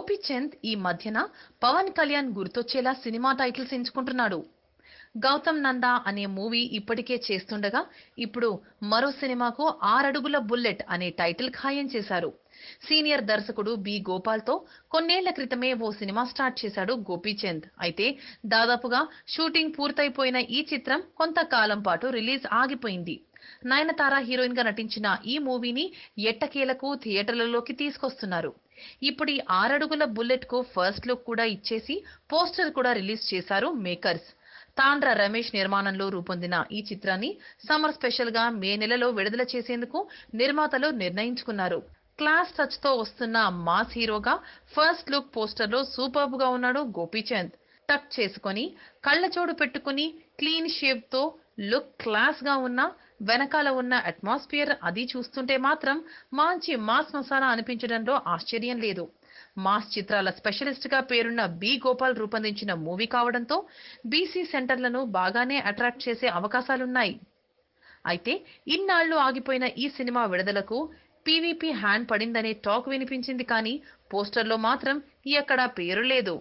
గోపీచంద్ ఈ మధ్యన పవన్ కళ్యాణ్ గుర్తొచ్చేలా సినిమా టైటిల్స్ ఎంచుకుంటున్నాడు. గౌతమ్ నందా అనే మూవీ ఇప్పటికే చేస్తుండగా ఇప్పుడు మరో సినిమాకు ఆరడుగుల బుల్లెట్ అనే టైటిల్ ఖాయం చేశారు. సీనియర్ దర్శకుడు బి. గోపాల్తో కొన్నేళ్ళ క్రితమే ఓ సినిమా స్టార్ట్ చేశాడు గోపీచంద్. అయితే దాదాపుగా షూటింగ్ పూర్తయిపోయిన ఈ చిత్రం కొంతకాలం పాటు రిలీజ్ ఆగిపోయింది. నయనతార హీరోయిన్గా నటించిన ఈ మూవీని ఎట్టకేలకు థియేటర్లలోకి తీసుకొస్తున్నారు. ఇప్పుడు ఈ ఆరడుగుల బుల్లెట్కు ఫస్ట్ లుక్ కూడా ఇచ్చేసి పోస్టర్ కూడా రిలీజ్ చేశారు మేకర్స్. తాండ్ర రమేష్ నిర్మాణంలో రూపొందిన ఈ చిత్రాన్ని సమ్మర్ స్పెషల్గా మే నెలలో విడుదల చేసేందుకు నిర్మాతలు నిర్ణయించుకున్నారు. క్లాస్ టచ్తో వస్తున్న మాస్ హీరోగా ఫస్ట్ లుక్ పోస్టర్లో సూపర్బ్గా ఉన్నాడు గోపీచంద్. టక్ చేసుకొని కళ్ళజోడు పెట్టుకుని క్లీన్ షేవ్తో లుక్ క్లాస్గా ఉన్న వెనకాల ఉన్న అట్మాస్ఫియర్ అది చూస్తుంటే మాత్రం మంచి మాస్ మసాలా అనిపించడంలో ఆశ్చర్యం లేదు. మాస్ చిత్రాల స్పెషలిస్ట్గా పేరున్న బి గోపాల్ రూపొందించిన మూవీ కావడంతో బీసీ సెంటర్లను బాగానే అట్రాక్ట్ చేసే అవకాశాలున్నాయి. అయితే ఇన్నాళ్ళు ఆగిపోయిన ఈ సినిమా విడుదలకు పీవీపీ హ్యాండ్ పడిందనే టాక్ వినిపించింది కానీ పోస్టర్లో మాత్రం ఎక్కడా పేరు లేదు.